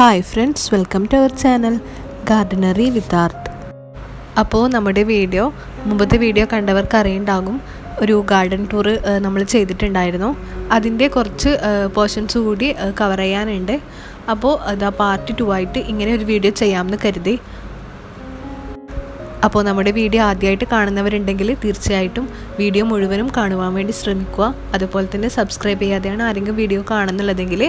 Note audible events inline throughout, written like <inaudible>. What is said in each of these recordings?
Hi friends welcome to our channel gardenery with art അപ്പോൾ നമ്മുടെ video മുമ്പത്തെ video കണ്ടവർക്ക് അറിയുണ്ടാകും. ഒരു ഗാർഡൻ ടൂർ നമ്മൾ ചെയ്തിട്ടുണ്ടായിരുന്നു. അതിന്റെ കുറച്ച് പോർഷൻസ് കൂടി കവർ ചെയ്യാനുണ്ട്. അപ്പോൾ അത് പാർട്ട് ടു ആയിട്ട് ഇങ്ങനെ ഒരു വീഡിയോ ചെയ്യാമെന്ന് കരുതി. അപ്പോൾ നമ്മുടെ വീഡിയോ ആദ്യമായിട്ട് കാണുന്നവരുണ്ടെങ്കിൽ തീർച്ചയായിട്ടും വീഡിയോ മുഴുവനും കാണുവാൻ വേണ്ടി ശ്രമിക്കുക. അതുപോലെ തന്നെ സബ്സ്ക്രൈബ് ചെയ്യാതെയാണ് ആരെങ്കിലും വീഡിയോ കാണുന്നുള്ളതെങ്കിൽ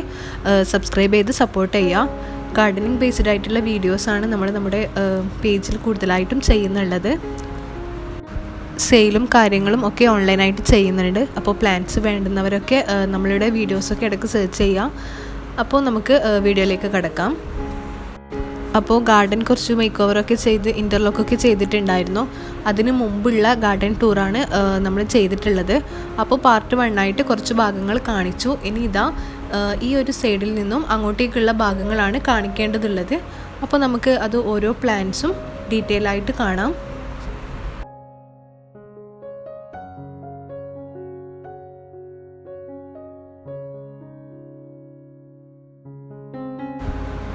സബ്സ്ക്രൈബ് ചെയ്ത് സപ്പോർട്ട് ചെയ്യുക. ഗാർഡനിങ് ബേസ്ഡ് ആയിട്ടുള്ള വീഡിയോസാണ് നമ്മൾ നമ്മുടെ പേജിൽ കൂടുതലായിട്ടും ചെയ്യുന്നുള്ളത്. സെയിലും കാര്യങ്ങളും ഒക്കെ ഓൺലൈനായിട്ട് ചെയ്യുന്നുണ്ട്. അപ്പോൾ പ്ലാൻസ് വേണ്ടുന്നവരൊക്കെ നമ്മളുടെ വീഡിയോസൊക്കെ ഇടയ്ക്ക് സെർച്ച് ചെയ്യുക. അപ്പോൾ നമുക്ക് വീഡിയോയിലേക്ക് കിടക്കാം. അപ്പോൾ ഗാർഡൻ കുറച്ച് മേക്ക് ഓവറൊക്കെ ചെയ്ത് ഇന്റർലോക്കൊക്കെ ചെയ്തിട്ടുണ്ടായിരുന്നു. അതിന് മുമ്പുള്ള ഗാർഡൻ ടൂറാണ് നമ്മൾ ചെയ്തിട്ടുള്ളത്. അപ്പോൾ പാർട്ട് വണ്ണായിട്ട് കുറച്ച് ഭാഗങ്ങൾ കാണിച്ചു. ഇനി ഇതാ ഈ ഒരു സൈഡിൽ നിന്നും അങ്ങോട്ടേക്കുള്ള ഭാഗങ്ങളാണ് കാണിക്കേണ്ടതുള്ളത്. അപ്പോൾ നമുക്ക് അത് ഓരോ പ്ലാൻസും ഡീറ്റെയിൽ ആയിട്ട് കാണാം.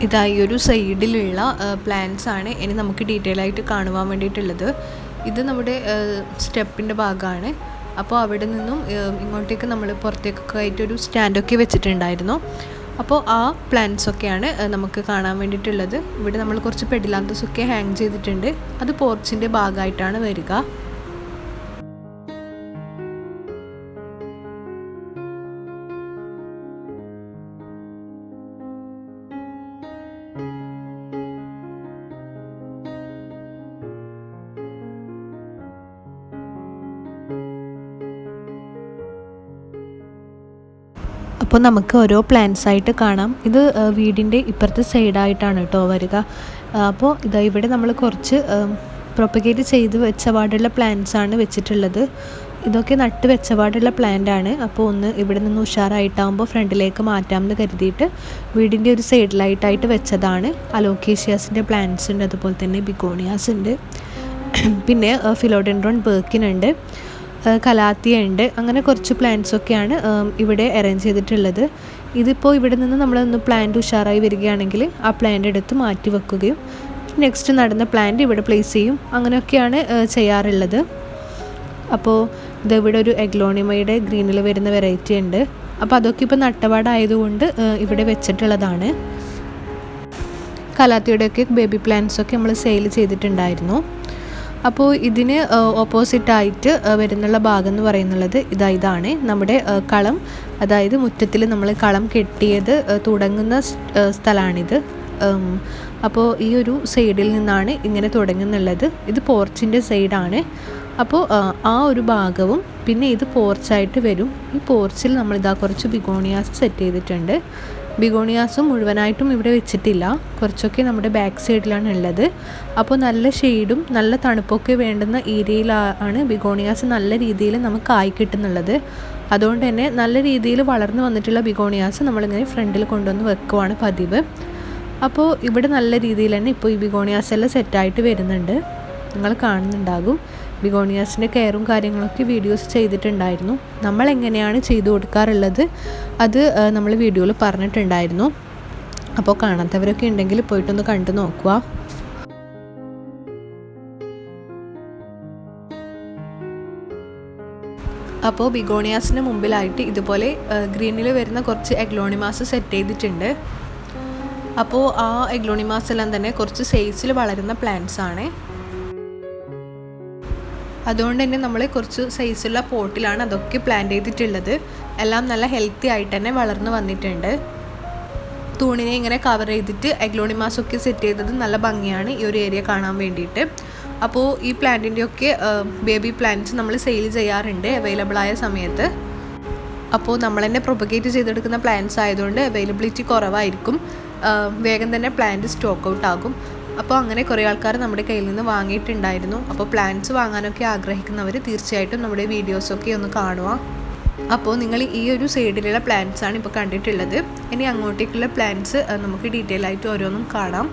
ഇതാ ഈ ഒരു സൈഡിലുള്ള പ്ലാൻസ് ആണ് ഇനി നമുക്ക് ഡീറ്റെയിൽ ആയിട്ട് കാണുവാൻ വേണ്ടിയിട്ടുള്ളത്. ഇത് നമ്മുടെ സ്റ്റെപ്പിന്റെ ഭാഗമാണ്. അപ്പോൾ അവിടെ നിന്നും ഇങ്ങോട്ടേക്ക് നമ്മൾ പുറത്തേക്കൊക്കെ ആയിട്ടൊരു സ്റ്റാൻഡൊക്കെ വെച്ചിട്ടുണ്ടായിരുന്നു. അപ്പോൾ ആ പ്ലാന്റ്സ് ഒക്കെയാണ് നമുക്ക് കാണാൻ വേണ്ടിയിട്ടുള്ളത്. ഇവിടെ നമ്മൾ കുറച്ച് പെഡിലാന്തസ് ഒക്കെ ഹാങ് ചെയ്തിട്ടുണ്ട്. അത് പോർച്ചിന്റെ ഭാഗമായിട്ടാണ് വരിക. അപ്പോൾ നമുക്ക് ഓരോ പ്ലാന്റ്സ് ആയിട്ട് കാണാം. ഇത് വീടിന്റെ ഇപ്പുറത്തെ സൈഡായിട്ടാണ് കേട്ടോ വരിക. അപ്പോൾ ഇതാ ഇവിടെ നമ്മൾ കുറച്ച് പ്രൊപ്പഗേറ്റ് ചെയ്ത് വെച്ച പാടുള്ള ആണ് വെച്ചിട്ടുള്ളത്. ഇതൊക്കെ നട്ട് വെച്ച പാടുള്ള ആണ്. അപ്പോൾ ഒന്ന് ഇവിടെ നിന്ന് ഉഷാറായിട്ടാകുമ്പോൾ ഫ്രണ്ടിലേക്ക് മാറ്റാമെന്ന് കരുതിയിട്ട് വീടിന്റെ ഒരു സൈഡിലായിട്ടായിട്ട് വെച്ചതാണ്. അലോക്കേഷ്യാസിന്റെ പ്ലാന്റ്സ് ഉണ്ട് അതുപോലെ തന്നെ ബിഗോണിയാസ് ഉണ്ട്. <clears throat> പിന്നെ ഫിലോഡെൻഡ്രോൺ ബേക്കിനുണ്ട് കലാത്തിയ ഉണ്ട് അങ്ങനെ കുറച്ച് പ്ലാന്റ്സ് ഒക്കെയാണ് ഇവിടെ അറേഞ്ച് ചെയ്തിട്ടുള്ളത്. ഇതിപ്പോൾ ഇവിടെ നിന്ന് നമ്മളൊന്ന് പ്ലാന്റ് ഉഷാറായി വരികയാണെങ്കിൽ ആ പ്ലാന്റ് എടുത്ത് മാറ്റി വെക്കുകയും നെക്സ്റ്റ് നടന്ന പ്ലാന്റ് ഇവിടെ പ്ലേസ് ചെയ്യും. അങ്ങനെയൊക്കെയാണ് ചെയ്യാറുള്ളത്. അപ്പോൾ ഇതിവിടെ ഒരു എഗ്ലോണിമയുടെ ഗ്രീനിൽ വരുന്ന വെറൈറ്റി ഉണ്ട്. അപ്പോൾ അതൊക്കെ ഇപ്പോൾ നട്ടപാടായതുകൊണ്ട് ഇവിടെ വെച്ചിട്ടുള്ളതാണ്. കലാത്തിയുടെയൊക്കെ ബേബി പ്ലാന്റ്സൊക്കെ നമ്മൾ സെയിൽ ചെയ്തിട്ടുണ്ടായിരുന്നു. അപ്പോൾ ഇതിന് ഓപ്പോസിറ്റായിട്ട് വരുന്നുള്ള ഭാഗം എന്ന് പറയുന്നുള്ളത് ഇതാ ഇതാണ്. നമ്മുടെ കളം. അതായത് മുറ്റത്തിൽ നമ്മൾ കളം കെട്ടിയത് തുടങ്ങുന്ന സ്ഥലമാണിത് അപ്പോൾ ഈ ഒരു സൈഡിൽ നിന്നാണ് ഇങ്ങനെ തുടങ്ങുന്നുള്ളത്. ഇത് പോർച്ചിന്റെ സൈഡാണ്. അപ്പോൾ ആ ഒരു ഭാഗവും പിന്നെ ഇത് പോർച്ചായിട്ട് വരും. ഈ പോർച്ചിൽ നമ്മളിതാ കുറച്ച് ബിഗോണിയാസ് സെറ്റ് ചെയ്തിട്ടുണ്ട്. ബിഗോണിയാസും മുഴുവനായിട്ടും ഇവിടെ വെച്ചിട്ടില്ല. കുറച്ചൊക്കെ നമ്മുടെ ബാക്ക് സൈഡിലാണ് ഉള്ളത്. അപ്പോൾ നല്ല ഷെയ്ഡും നല്ല തണുപ്പൊക്കെ വേണ്ടുന്ന ഏരിയയിലാണ് ബിഗോണിയാസ് നല്ല രീതിയിൽ നമുക്ക് ആയി കിട്ടുന്നുള്ളത്. അതുകൊണ്ട് തന്നെ നല്ല രീതിയിൽ വളർന്നു വന്നിട്ടുള്ള ബിഗോണിയാസ് നമ്മളിങ്ങനെ ഫ്രണ്ടിൽ കൊണ്ടുവന്ന് വെക്കുവാണ് പതിവ്. അപ്പോൾ ഇവിടെ നല്ല രീതിയിൽ തന്നെ ഇപ്പോൾ ഈ ബിഗോണിയാസ് എല്ലാം സെറ്റായിട്ട് വരുന്നുണ്ട്. നിങ്ങൾ കാണുന്നുണ്ടാകും. ബിഗോണിയാസിന്റെ കെയറും കാര്യങ്ങളൊക്കെ വീഡിയോസ് ചെയ്തിട്ടുണ്ടായിരുന്നു. നമ്മൾ എങ്ങനെയാണ് ചെയ്തു കൊടുക്കാറുള്ളത് അത് നമ്മൾ വീഡിയോയിൽ പറഞ്ഞിട്ടുണ്ടായിരുന്നു. അപ്പോൾ കാണാത്തവരൊക്കെ ഉണ്ടെങ്കിൽ പോയിട്ടൊന്ന് കണ്ടു നോക്കുക. അപ്പോൾ ബിഗോണിയാസിന് മുമ്പിലായിട്ട് ഇതുപോലെ ഗ്രീനിൽ വരുന്ന കുറച്ച് എഗ്ലോണിമാസ് സെറ്റ് ചെയ്തിട്ടുണ്ട്. അപ്പോൾ ആ എഗ്ലോണിമാസ് എല്ലാം തന്നെ കുറച്ച് സൈസിൽ വളരുന്ന പ്ലാന്റ്സ് ആണ് അതുകൊണ്ട് തന്നെ നമ്മൾ കുറച്ച് സൈസുള്ള പോട്ടിലാണ് അതൊക്കെ പ്ലാന്റ് ചെയ്തിട്ടുള്ളത്. എല്ലാം നല്ല ഹെൽത്തി ആയിട്ട് തന്നെ വളർന്നു വന്നിട്ടുണ്ട്. തൂണിനെ ഇങ്ങനെ കവർ ചെയ്തിട്ട് എഗ്ലോണിമാസൊക്കെ സെറ്റ് ചെയ്തത് നല്ല ഭംഗിയാണ് ഈ ഒരു ഏരിയ കാണാൻ വേണ്ടിയിട്ട്. അപ്പോൾ ഈ പ്ലാന്റിന്റെയൊക്കെ ബേബി പ്ലാന്റ്സ് നമ്മൾ സെയിൽ ചെയ്യാറുണ്ട് അവൈലബിൾ ആയ സമയത്ത്. അപ്പോൾ നമ്മൾ തന്നെ പ്രൊപ്പഗേറ്റ് ചെയ്തെടുക്കുന്ന പ്ലാന്റ്സ് ആയതുകൊണ്ട് അവൈലബിലിറ്റി കുറവായിരിക്കും. വേഗം തന്നെ പ്ലാന്റ് സ്റ്റോക്ക് ഔട്ട് ആകും. അപ്പോൾ അങ്ങനെ കുറേ ആൾക്കാർ നമ്മുടെ കയ്യിൽ നിന്ന് വാങ്ങിയിട്ടുണ്ടായിരുന്നു. അപ്പോൾ പ്ലാന്റ്സ് വാങ്ങാനൊക്കെ ആഗ്രഹിക്കുന്നവർ തീർച്ചയായിട്ടും നമ്മുടെ വീഡിയോസൊക്കെ ഒന്ന് കാണുക. അപ്പോൾ നിങ്ങൾ ഈ ഒരു സൈഡിലുള്ള പ്ലാന്റ്സ് ആണ് ഇപ്പോൾ കണ്ടിട്ടുള്ളത്. ഇനി അങ്ങോട്ടേക്കുള്ള പ്ലാന്റ്സ് നമുക്ക് ഡീറ്റെയിൽ ആയിട്ട് ഓരോന്നും കാണാം.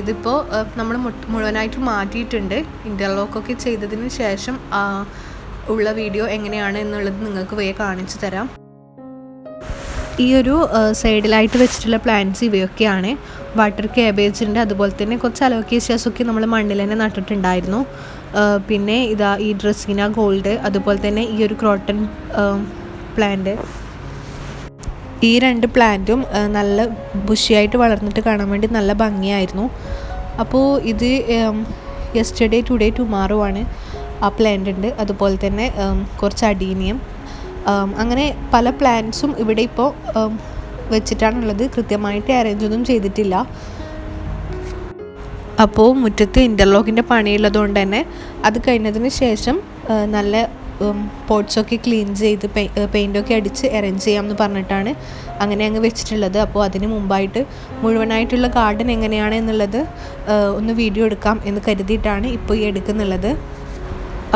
ഇതിപ്പോൾ നമ്മൾ മുഴുവനായിട്ട് മാറ്റിയിട്ടുണ്ട്. ഇന്റർലോക്കൊക്കെ ചെയ്തതിന് ശേഷം ഉള്ള വീഡിയോ എങ്ങനെയാണ് എന്നുള്ളത് നിങ്ങൾക്ക് വേ കാണിച്ചു തരാം. ഈ ഒരു സൈഡിലായിട്ട് വെച്ചിട്ടുള്ള പ്ലാന്റ്സ് ഇവയൊക്കെയാണ്. വാട്ടർ ക്യാബേജിന്റെ അതുപോലെ തന്നെ കുറച്ച് അലോക്കേഷ്യാസ് ഒക്കെ നമ്മൾ മണ്ണിൽ തന്നെ നട്ടിട്ടുണ്ടായിരുന്നു. പിന്നെ ഇതാ ഈ ഡ്രസ്സിന ഗോൾഡ് അതുപോലെ തന്നെ ഈ ഒരു ക്രോട്ടൺ പ്ലാന്റ് ഈ രണ്ട് പ്ലാന്റും നല്ല ബുഷിയായിട്ട് വളർന്നിട്ട് കാണാൻ വേണ്ടി നല്ല ഭംഗിയായിരുന്നു. അപ്പോൾ ഇത് യെസ്റ്റർഡേ ടുഡേ ടുമാറോ ആണ് ആ പ്ലാന്റ് ഉണ്ട് അതുപോലെ തന്നെ കുറച്ച് അഡീനിയം ഉം, അങ്ങനെ പല പ്ലാന്റ്സും ഇവിടെ ഇപ്പോൾ വെച്ചിട്ടാണുള്ളത്. കൃത്യമായിട്ട് അറേഞ്ച് ഒന്നും ചെയ്തിട്ടില്ല. അപ്പോൾ മുറ്റത്ത് ഇന്റർലോക്കിന്റെ പണിയുള്ളത് തന്നെ അത് കഴിഞ്ഞതിന് ശേഷം നല്ല പോട്ട്സൊക്കെ ക്ലീൻ ചെയ്ത് പെയിന്റൊക്കെ അടിച്ച് അറേഞ്ച് ചെയ്യാമെന്ന് പറഞ്ഞിട്ടാണ് അങ്ങനെ അങ്ങ് വെച്ചിട്ടുള്ളത്. അപ്പോൾ അതിന് മുമ്പായിട്ട് മുഴുവനായിട്ടുള്ള ഗാർഡൻ എങ്ങനെയാണ് എന്നുള്ളത് ഒന്ന് വീഡിയോ എടുക്കാം എന്ന് കരുതിയിട്ടാണ് ഇപ്പോൾ ഈ എടുക്കുന്നുള്ളത്.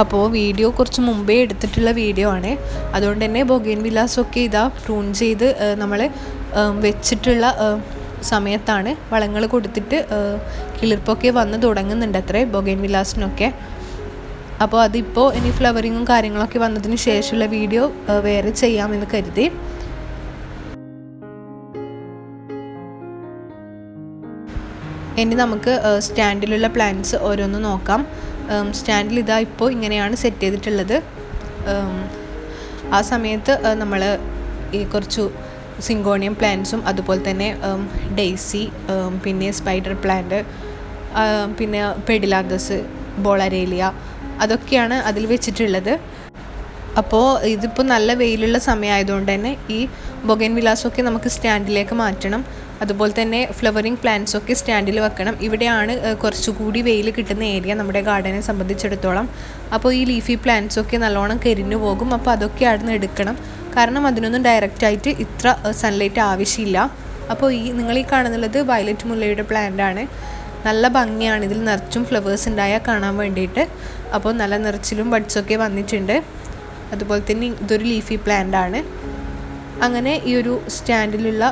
അപ്പോൾ വീഡിയോ കുറച്ച് മുമ്പേ എടുത്തിട്ടുള്ള വീഡിയോ ആണ്. അതുകൊണ്ട് തന്നെ ബൊഗേൻ വിലാസൊക്കെ ഇതാ പ്രൂൺ ചെയ്ത് നമ്മൾ വെച്ചിട്ടുള്ള സമയത്താണ് വളങ്ങൾ കൊടുത്തിട്ട് കിളിർപ്പൊക്കെ വന്ന് തുടങ്ങുന്നുണ്ട് അത്രേ ബൊഗേൻ വിലാസിനൊക്കെ. അപ്പോൾ അതിപ്പോൾ ഇനി ഫ്ലവറിങ്ങും കാര്യങ്ങളൊക്കെ വന്നതിന് ശേഷമുള്ള വീഡിയോ വേറെ ചെയ്യാമെന്ന് കരുതി. ഇനി നമുക്ക് സ്റ്റാൻഡിലുള്ള പ്ലാന്റ്സ് ഓരോന്ന് നോക്കാം. സ്റ്റാൻഡിൽ ഇതാ ഇപ്പോൾ ഇങ്ങനെയാണ് സെറ്റ് ചെയ്തിട്ടുള്ളത്. ആ സമയത്ത് നമ്മൾ ഈ കുറച്ചു സിങ്കോണിയം പ്ലാന്റ്സും അതുപോലെ തന്നെ ഡെയ്സി പിന്നെ സ്പൈഡർ പ്ലാന്റ് പിന്നെ പെഡിലാന്തസ് ബോളരേലിയ അതൊക്കെയാണ് അതിൽ വെച്ചിട്ടുള്ളത്. അപ്പോൾ ഇതിപ്പോൾ നല്ല വെയിലുള്ള സമയമായതുകൊണ്ട് തന്നെ ഈ ബൊഗൻ വിലാസമൊക്കെ നമുക്ക് സ്റ്റാൻഡിലേക്ക് മാറ്റണം. അതുപോലെ തന്നെ ഫ്ലവറിങ് പ്ലാന്റ്സ് ഒക്കെ സ്റ്റാൻഡിൽ വെക്കണം. ഇവിടെയാണ് കുറച്ചുകൂടി വെയിൽ കിട്ടുന്ന ഏരിയ നമ്മുടെ ഗാർഡനെ സംബന്ധിച്ചിടത്തോളം. അപ്പോൾ ഈ ലീഫി പ്ലാന്റ്സ് ഒക്കെ നല്ലോണം കരിഞ്ഞു പോകും. അപ്പോൾ അതൊക്കെ അവിടുന്ന് എടുക്കണം. കാരണം അതിനൊന്നും ഡയറക്റ്റായിട്ട് ഇത്ര സൺലൈറ്റ് ആവശ്യമില്ല. അപ്പോൾ ഈ നിങ്ങൾ ഈ കാണുന്നുള്ളത് വയലറ്റ് മുല്ലയുടെ പ്ലാന്റ് ആണ്. നല്ല ഭംഗിയാണ്. ഇതിൽ നിറച്ചും ഫ്ലവേഴ്സ് ഉണ്ടായാൽ കാണാൻ വേണ്ടിയിട്ട്. അപ്പോൾ നല്ല നിറച്ചിലും ബഡ്സൊക്കെ വന്നിട്ടുണ്ട്. അതുപോലെ തന്നെ ഇതൊരു ലീഫി പ്ലാന്റ് ആണ്. അങ്ങനെ ഈ ഒരു സ്റ്റാൻഡിലുള്ള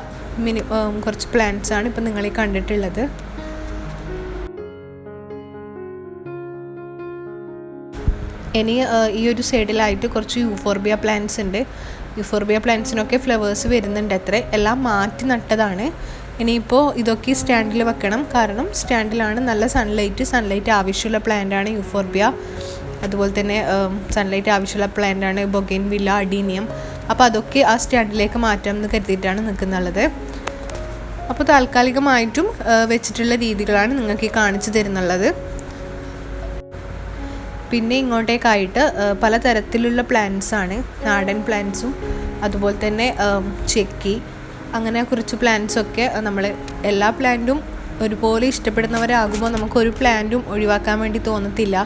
മിനി കുറച്ച് പ്ലാന്റ്സ് ആണ് ഇപ്പം നിങ്ങളീ കണ്ടിട്ടുള്ളത്. ഇനി ഈ ഒരു സൈഡിലായിട്ട് കുറച്ച് യൂഫോർബിയ പ്ലാന്റ്സ് ഉണ്ട്. യൂഫോർബിയ പ്ലാന്റ്സിനൊക്കെ ഫ്ലവേഴ്സ് വരുന്നുണ്ട് അത്ര. എല്ലാം മാറ്റി നട്ടതാണ്. ഇനിയിപ്പോൾ ഇതൊക്കെ സ്റ്റാൻഡിൽ വെക്കണം. കാരണം സ്റ്റാൻഡിലാണ് നല്ല സൺലൈറ്റ് സൺലൈറ്റ് ആവശ്യമുള്ള പ്ലാന്റാണ് യൂഫോർബിയ. അതുപോലെ തന്നെ സൺലൈറ്റ് ആവശ്യമുള്ള പ്ലാന്റാണ് ബൊഗൈൻ വില്ല അഡീനിയം. അപ്പോൾ അതൊക്കെ ആ സ്റ്റാൻഡിലേക്ക് മാറ്റാം എന്ന് കരുതിയിട്ടാണ് നിൽക്കുന്നുള്ളത് അപ്പോൾ താൽക്കാലികമായിട്ടും വെച്ചിട്ടുള്ള രീതികളാണ് നിങ്ങൾക്ക് ഈ കാണിച്ചു തരുന്നുള്ളത്. പിന്നെ ഇങ്ങോട്ടേക്കായിട്ട് പലതരത്തിലുള്ള പ്ലാന്റ്സ് ആണ്. നാടൻ പ്ലാന്റ്സും അതുപോലെ തന്നെ ചെക്കി അങ്ങനെ കുറച്ച് പ്ലാന്റ്സൊക്കെ നമ്മൾ എല്ലാ പ്ലാന്റും ഒരുപോലെ ഇഷ്ടപ്പെടുന്നവരാകുമ്പോൾ നമുക്ക് ഒരു പ്ലാന്റും ഒഴിവാക്കാൻ വേണ്ടി തോന്നത്തില്ല.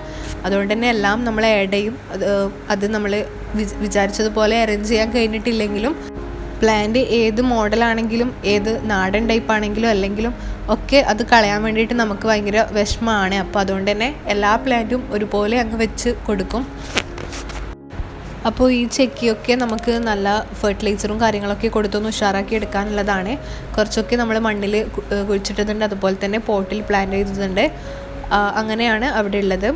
അതുകൊണ്ട് തന്നെ എല്ലാം നമ്മൾ ആഡ് ചെയ്യും അത് നമ്മൾ വിചാരിച്ചതുപോലെ അറേഞ്ച് ചെയ്യാൻ കഴിഞ്ഞിട്ടില്ലെങ്കിലും പ്ലാന്റ് ഏത് മോഡലാണെങ്കിലും ഏത് നാടൻ ടൈപ്പ് ആണെങ്കിലും അല്ലെങ്കിലും ഒക്കെ അത് കളയാൻ വേണ്ടിയിട്ട് നമുക്ക് ഭയങ്കര വിഷമമാണ്. അപ്പോൾ അതുകൊണ്ട് തന്നെ എല്ലാ പ്ലാന്റും ഒരുപോലെ അങ്ങ് വെച്ച് കൊടുക്കും. അപ്പോൾ ഈ ചെക്കിയൊക്കെ നമുക്ക് നല്ല ഫെർട്ടിലൈസറും കാര്യങ്ങളൊക്കെ കൊടുത്തൊന്ന് ഉഷാറാക്കി എടുക്കാനുള്ളതാണ്. കുറച്ചൊക്കെ നമ്മൾ മണ്ണിൽ കുഴിച്ചിട്ടതുണ്ട് അതുപോലെ തന്നെ പോട്ടിൽ പ്ലാന്റ് ചെയ്തിട്ടുണ്ട്. അങ്ങനെയാണ് അവിടെ ഉള്ളത്.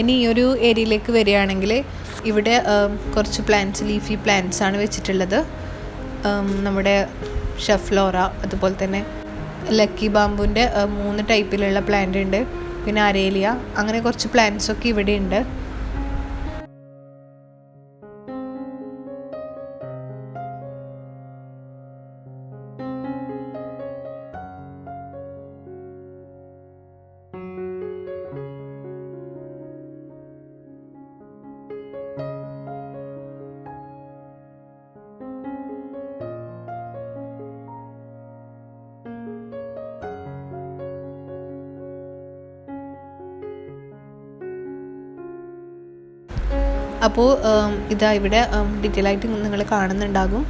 ഇനി ഈ ഒരു ഏരിയയിലേക്ക് വരികയാണെങ്കിൽ ഇവിടെ കുറച്ച് പ്ലാന്റ്സ് ലീഫി പ്ലാന്റ്സ് ആണ് വെച്ചിട്ടുള്ളത്. നമ്മുടെ ഷെഫ്ലോറ അതുപോലെ തന്നെ ലക്കി ബാമ്പുവിന്റെ മൂന്ന് ടൈപ്പിലുള്ള പ്ലാന്റ് ഉണ്ട്. പിന്നെ അരേലിയ അങ്ങനെ കുറച്ച് പ്ലാന്റ്സൊക്കെ ഇവിടെ ഉണ്ട് അപ്പോൾ ഇതാ ഇവിടെ ഡീറ്റെയിൽ ആയിട്ട് നിങ്ങൾ കാണുന്നുണ്ടാകും.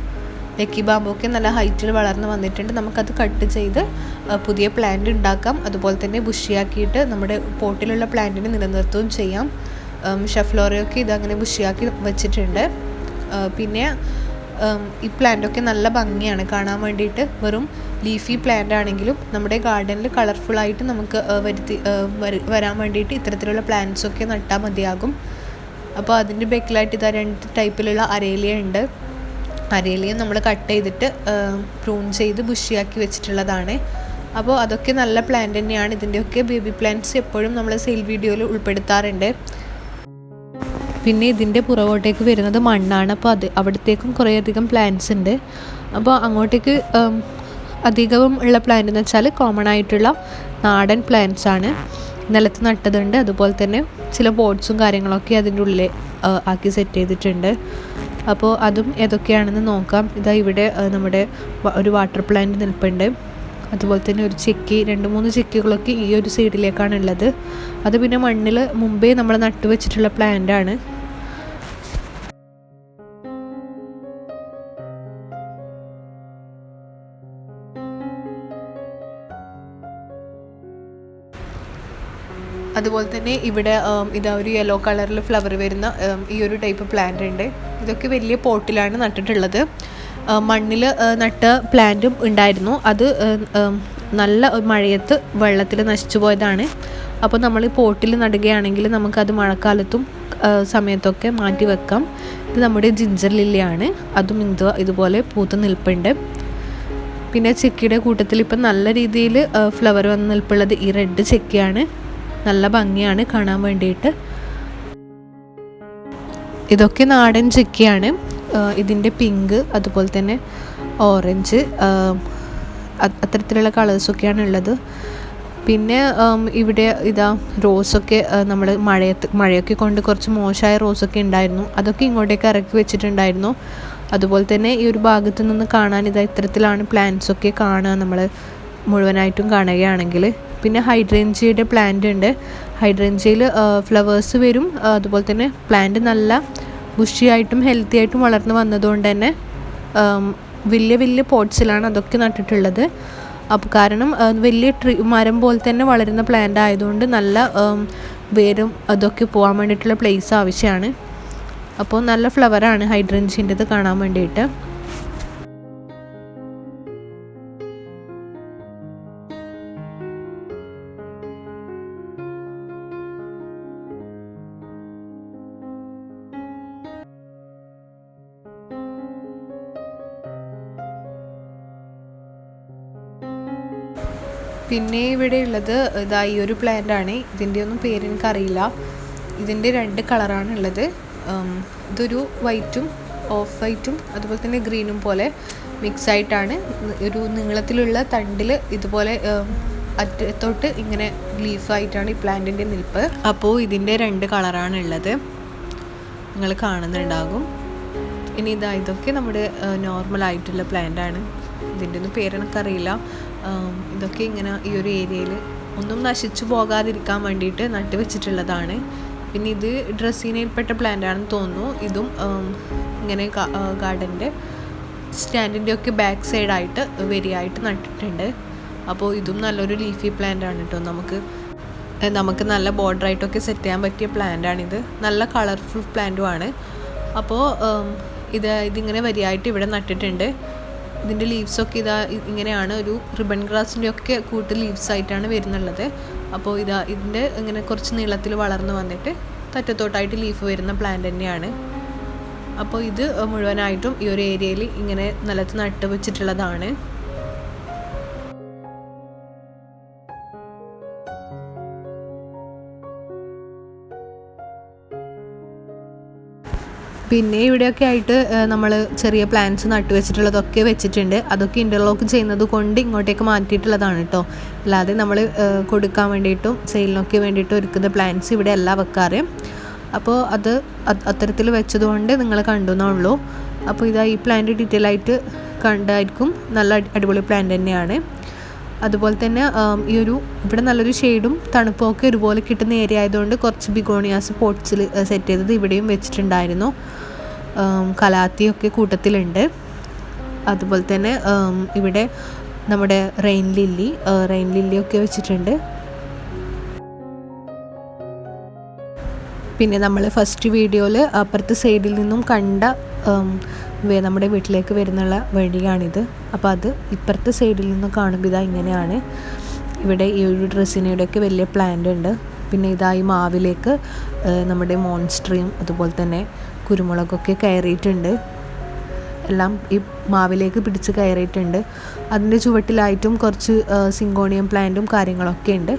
ലക്കി ബാമ്പൊക്കെ നല്ല ഹൈറ്റിൽ വളർന്ന് വന്നിട്ടുണ്ട്. നമുക്കത് കട്ട് ചെയ്ത് പുതിയ പ്ലാന്റ് ഉണ്ടാക്കാം. അതുപോലെ തന്നെ ബുഷിയാക്കിയിട്ട് നമ്മുടെ പോട്ടിലുള്ള പ്ലാന്റിനെ നിലനിർത്തുകയും ചെയ്യാം. ഷെഫ്ലോറയൊക്കെ ഇതങ്ങനെ ബുഷിയാക്കി വെച്ചിട്ടുണ്ട്. പിന്നെ ഈ പ്ലാന്റൊക്കെ നല്ല ഭംഗിയാണ്. കാണാൻ വേണ്ടിയിട്ട് വെറും ലീഫി പ്ലാന്റ് ആണെങ്കിലും നമ്മുടെ ഗാർഡനിൽ കളർഫുള്ളായിട്ട് നമുക്ക് വരുത്തി വരാൻ വേണ്ടിയിട്ട് ഇത്തരത്തിലുള്ള പ്ലാന്റ്സൊക്കെ നട്ടാൽ മതിയാകും. അപ്പോൾ അതിന്റെ ബേക്കിലായിട്ട് ഇതാ രണ്ട് ടൈപ്പിലുള്ള അരേലിയ ഉണ്ട്. അരേലിയ നമ്മൾ കട്ട് ചെയ്തിട്ട് പ്രൂൺ ചെയ്ത് ബുഷിയാക്കി വെച്ചിട്ടുള്ളതാണ്. അപ്പോൾ അതൊക്കെ നല്ല പ്ലാന്റ് തന്നെയാണ്. ഇതിന്റെയൊക്കെ ബേബി പ്ലാന്റ്സ് എപ്പോഴും നമ്മൾ സെയിൽ വീഡിയോയിൽ ഉൾപ്പെടുത്താറുണ്ട്. പിന്നെ ഇതിന്റെ പുറകോട്ടേക്ക് വരുന്നത് മണ്ണാണ്. അപ്പോൾ അത് അവിടത്തേക്കും കുറേയധികം പ്ലാന്റ്സ് ഉണ്ട്. അപ്പോൾ അങ്ങോട്ടേക്ക് അധികവും ഉള്ള പ്ലാന്റ് എന്ന് വെച്ചാൽ കോമൺ ആയിട്ടുള്ള നാടൻ പ്ലാന്റ്സ് ആണ്. നിലത്ത് നട്ടതുണ്ട്. അതുപോലെ തന്നെ ചില ബോർഡ്സും കാര്യങ്ങളൊക്കെ അതിന്റെ ഉള്ളിൽ ആക്കി സെറ്റ് ചെയ്തിട്ടുണ്ട്. അപ്പോൾ അതും ഏതൊക്കെയാണെന്ന് നോക്കാം. ഇതാ ഇവിടെ നമ്മുടെ ഒരു വാട്ടർ പ്ലാന്റ് നിൽപ്പുണ്ട്. അതുപോലെ തന്നെ ഒരു ചെക്കി രണ്ട് മൂന്ന് ചെക്കികളൊക്കെ ഈ ഒരു സൈഡിലേക്കാണ് ഉള്ളത്. അത് പിന്നെ മണ്ണിൽ മുമ്പേ നമ്മൾ നട്ടുവെച്ചിട്ടുള്ള പ്ലാന്റ് അതുപോലെ തന്നെ ഇവിടെ ഇതാ ഒരു യെല്ലോ കളറിൽ ഫ്ലവർ വരുന്ന ഈ ഒരു ടൈപ്പ് പ്ലാന്റ് ഉണ്ട്. ഇതൊക്കെ വലിയ പോട്ടിലാണ് നട്ടിട്ടുള്ളത്. മണ്ണിൽ നട്ട പ്ലാന്റും ഉണ്ടായിരുന്നു. അത് നല്ല മഴയത്ത് വെള്ളത്തിൽ നശിച്ചു പോയതാണ്. അപ്പോൾ നമ്മൾ ഈ പോട്ടിൽ നടുകയാണെങ്കിൽ നമുക്കത് മഴക്കാലത്തും സമയത്തൊക്കെ മാറ്റി വെക്കാം. ഇത് നമ്മുടെ ജിഞ്ചർ ലില്ലിയാണ് അതും ഇത് ഇതുപോലെ പൂത്ത് നിൽപ്പുണ്ട്. പിന്നെ ചെക്കിയുടെ കൂട്ടത്തിൽ ഇപ്പം നല്ല രീതിയിൽ ഫ്ലവർ വന്ന് നിൽപ്പുള്ളത് ഈ റെഡ് ചെക്കിയാണ്. നല്ല ഭംഗിയാണ് കാണാൻ വേണ്ടിയിട്ട്. ഇതൊക്കെ നാടൻ ചെക്കിയാണ്. ഇതിന്റെ പിങ്ക് അതുപോലെ തന്നെ ഓറഞ്ച് അത്തരത്തിലുള്ള കളേഴ്സൊക്കെയാണ് ഉള്ളത്. പിന്നെ ഇവിടെ ഇതാ റോസൊക്കെ നമ്മൾ മഴയത്ത് മഴയൊക്കെ കൊണ്ട് കുറച്ച് മോശമായ റോസൊക്കെ ഉണ്ടായിരുന്നു. അതൊക്കെ ഇങ്ങോട്ടേക്ക് ഇറക്കി വെച്ചിട്ടുണ്ടായിരുന്നു. അതുപോലെ തന്നെ ഈ ഒരു ഭാഗത്ത് നിന്ന് കാണാൻ ഇതാ ഇത്തരത്തിലാണ് പ്ലാന്റ്സൊക്കെ കാണുക നമ്മൾ മുഴുവനായിട്ടും കാണുകയാണെങ്കിൽ. പിന്നെ ഹൈഡ്രേഞ്ചിയുടെ പ്ലാന്റ് ഉണ്ട്. ഹൈഡ്രേഞ്ചിയിൽ ഫ്ലവേഴ്സ് വരും. അതുപോലെ തന്നെ പ്ലാന്റ് നല്ല ബുഷിയായിട്ടും ഹെൽത്തി ആയിട്ടും വളർന്നു വന്നതുകൊണ്ട് തന്നെ വലിയ വലിയ പോട്ട്സിലാണ് അതൊക്കെ നട്ടിട്ടുള്ളത്. അപ്പോൾ കാരണം വലിയ ട്രീ മരം പോലെ തന്നെ വളരുന്ന പ്ലാന്റ് ആയതുകൊണ്ട് നല്ല വേരും അതൊക്കെ പോകാൻ വേണ്ടിയിട്ടുള്ള പ്ലേസ് ആവശ്യമാണ്. അപ്പോൾ നല്ല ഫ്ലവറാണ് ഹൈഡ്രൻസിന്റെത് കാണാൻ വേണ്ടിയിട്ട്. പിന്നെ ഇവിടെ ഉള്ളത് ഇതാ ഈ ഒരു പ്ലാന്റ് ആണ്. ഇതിന്റെ ഒന്നും പേര് എനിക്കറിയില്ല. ഇതിന്റെ രണ്ട് കളറാണ് ഉള്ളത്. ഇതൊരു വൈറ്റും ഓഫ് വൈറ്റും അതുപോലെ തന്നെ ഗ്രീനും പോലെ മിക്സ് ആയിട്ടാണ്. ഒരു നീളത്തിലുള്ള തണ്ടിൽ ഇതുപോലെ അറ്റത്തോട്ട് ഇങ്ങനെ ലീഫായിട്ടാണ് ഈ പ്ലാന്റിന്റെ നിൽപ്പ്. അപ്പോൾ ഇതിന്റെ രണ്ട് കളറാണ് ഉള്ളത്. നിങ്ങൾ കാണുന്നുണ്ടാകും. ഇനി ഇതാ ഇതൊക്കെ നമ്മുടെ നോർമൽ ആയിട്ടുള്ള പ്ലാന്റ് ആണ്. ഇതിന്റെ ഒന്നും പേരെനിക്കറിയില്ല ഇതൊക്കെ ഇങ്ങനെ ഈ ഒരു ഏരിയയിൽ ഒന്നും നശിച്ചു പോകാതിരിക്കാൻ വേണ്ടിയിട്ട് നട്ടു വെച്ചിട്ടുള്ളതാണ് പിന്നെ ഇത് ഡ്രസ്സിനയിൽപ്പെട്ട പ്ലാന്റ് ആണെന്ന് തോന്നുന്നു. ഇതും ഇങ്ങനെ ഗാർഡന്റെ സ്റ്റാൻഡിന്റെ ഒക്കെ ബാക്ക് സൈഡായിട്ട് വരിയായിട്ട് നട്ടിട്ടുണ്ട്. അപ്പോൾ ഇതും നല്ലൊരു ലീഫി പ്ലാന്റ് ആണ് കേട്ടോ. നമുക്ക് നമുക്ക് നല്ല ബോർഡറായിട്ടൊക്കെ സെറ്റ് ചെയ്യാൻ പറ്റിയ പ്ലാന്റ് ആണിത് നല്ല കളർഫുൾ പ്ലാന്റുമാണ് അപ്പോൾ ഇത് ഇതിങ്ങനെ വരിയായിട്ട് ഇവിടെ നട്ടിട്ടുണ്ട്. ഇതിന്റെ ലീവ്സൊക്കെ ഇതാ ഇങ്ങനെയാണ് ഒരു റിബൺ ഗ്രാസിന്റെ ഒക്കെ കൂട്ട് ലീവ്സ് ആയിട്ടാണ് വരുന്നുള്ളത്. അപ്പോൾ ഇതാ ഇതിന്റെ ഇങ്ങനെ കുറച്ച് നീളത്തിൽ വളർന്നു വന്നിട്ട് തറ്റത്തോട്ടായിട്ട് ലീഫ് വരുന്ന പ്ലാന്റ് തന്നെയാണ്. അപ്പോൾ ഇത് മുഴുവനായിട്ടും ഈ ഒരു ഏരിയയിൽ ഇങ്ങനെ നിലത്ത് നട്ട് വെച്ചിട്ടുള്ളതാണ് പിന്നെ ഇവിടെയൊക്കെ ആയിട്ട് നമ്മൾ ചെറിയ പ്ലാന്റ്സ് നട്ടു വെച്ചിട്ടുള്ളതൊക്കെ വെച്ചിട്ടുണ്ട്. അതൊക്കെ ഇന്റർലോക്ക് ചെയ്യുന്നത് കൊണ്ട് ഇങ്ങോട്ടേക്ക് മാറ്റിയിട്ടുള്ളതാണ് കേട്ടോ അല്ലാതെ നമ്മൾ കൊടുക്കാൻ വേണ്ടിയിട്ടും സെയിലിനൊക്കെ വേണ്ടിയിട്ടും ഒരുക്കുന്ന പ്ലാന്റ്സ് ഇവിടെ അല്ല വെക്കാറ്. അപ്പോൾ അത് അത് അത്തരത്തിൽ വെച്ചതുകൊണ്ട് നിങ്ങൾ കണ്ടു എന്നുള്ളൂ അപ്പോൾ ഇതാ ഈ പ്ലാന്റ് ഡീറ്റെയിൽ ആയിട്ട് കണ്ടായിരിക്കും നല്ല അടിപൊളി പ്ലാന്റ് തന്നെയാണ്. അതുപോലെ തന്നെ ഈ ഒരു ഇവിടെ നല്ലൊരു ഷെയ്ഡും തണുപ്പും ഒക്കെ ഒരുപോലെ കിട്ടുന്ന ഏരിയ ആയതുകൊണ്ട് കുറച്ച് ബിഗോണിയാസ് പോട്ട്സിൽ സെറ്റ് ചെയ്തത് ഇവിടെയും വെച്ചിട്ടുണ്ടായിരുന്നു. കലാത്തിയൊക്കെ കൂട്ടത്തിലുണ്ട്. അതുപോലെ തന്നെ ഇവിടെ നമ്മുടെ റെയിൻ ലില്ലി റെയിൻ ലില്ലിയൊക്കെ വെച്ചിട്ടുണ്ട്. പിന്നെ നമ്മൾ ഫസ്റ്റ് വീഡിയോയിൽ അപ്പുറത്തെ സൈഡിൽ നിന്നും കണ്ട നമ്മുടെ വീട്ടിലേക്ക് വരുന്നുള്ള വഴിയാണിത്. അപ്പോൾ അത് ഇപ്പുറത്തെ സൈഡിൽ നിന്ന് കാണുമ്പോൾ ഇതാ ഇങ്ങനെയാണ്. ഇവിടെ ഈ ഒരു ഡ്രസ്സിനോടൊക്കെ വലിയ പ്ലാന്റ് ഉണ്ട്. പിന്നെ ഇതായി മാവിലേക്ക് നമ്മുടെ മോൺസ്ട്രിയും അതുപോലെ തന്നെ കുരുമുളകൊക്കെ കയറിയിട്ടുണ്ട്. എല്ലാം ഈ മാവിലേക്ക് പിടിച്ച് കയറിയിട്ടുണ്ട്. അതിന്റെ ചുവട്ടിലായിട്ടും കുറച്ച് സിങ്കോണിയം പ്ലാന്റും കാര്യങ്ങളൊക്കെ ഉണ്ട്.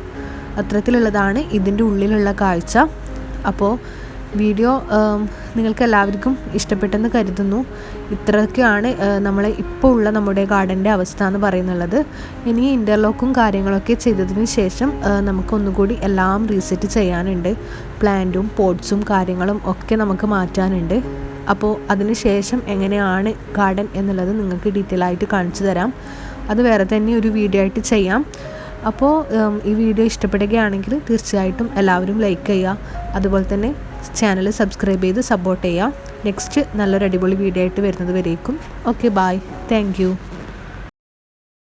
അത്തരത്തിലുള്ളതാണ് ഇതിന്റെ ഉള്ളിലുള്ള കാഴ്ച. അപ്പോൾ വീഡിയോ നിങ്ങൾക്ക് എല്ലാവർക്കും ഇഷ്ടപ്പെട്ടെന്ന് കരുതുന്നു. ഇത്രയൊക്കെയാണ് നമ്മളെ ഇപ്പോൾ ഉള്ള നമ്മുടെ ഗാർഡന്റെ അവസ്ഥ എന്ന് പറയുന്നുള്ളത്. ഇനി ഇന്റർലോക്കും കാര്യങ്ങളൊക്കെ ചെയ്തതിന് ശേഷം നമുക്ക് നമുക്കൊന്നുകൂടി എല്ലാം റീസെറ്റ് ചെയ്യാനുണ്ട്. പ്ലാന്റും പോട്ട്സും കാര്യങ്ങളും ഒക്കെ നമുക്ക് മാറ്റാനുണ്ട്. അപ്പോൾ അതിന് ശേഷം എങ്ങനെയാണ് ഗാർഡൻ എന്നുള്ളത് നിങ്ങൾക്ക് ഡീറ്റെയിൽ ആയിട്ട് കാണിച്ചു തരാം. അത് വേറെ തന്നെ ഒരു വീഡിയോ ആയിട്ട് ചെയ്യാം. അപ്പോൾ ഈ വീഡിയോ ഇഷ്ടപ്പെടുകയാണെങ്കിൽ തീർച്ചയായിട്ടും എല്ലാവരും ലൈക്ക് ചെയ്യുക. അതുപോലെ തന്നെ ചാനൽ സബ്സ്ക്രൈബ് ചെയ്ത് സപ്പോർട്ട് ചെയ്യാം നെക്സ്റ്റ് നല്ലൊരു അടിപൊളി വീഡിയോ ആയിട്ട് വരുന്നത് വരേക്കും. Okay bye thank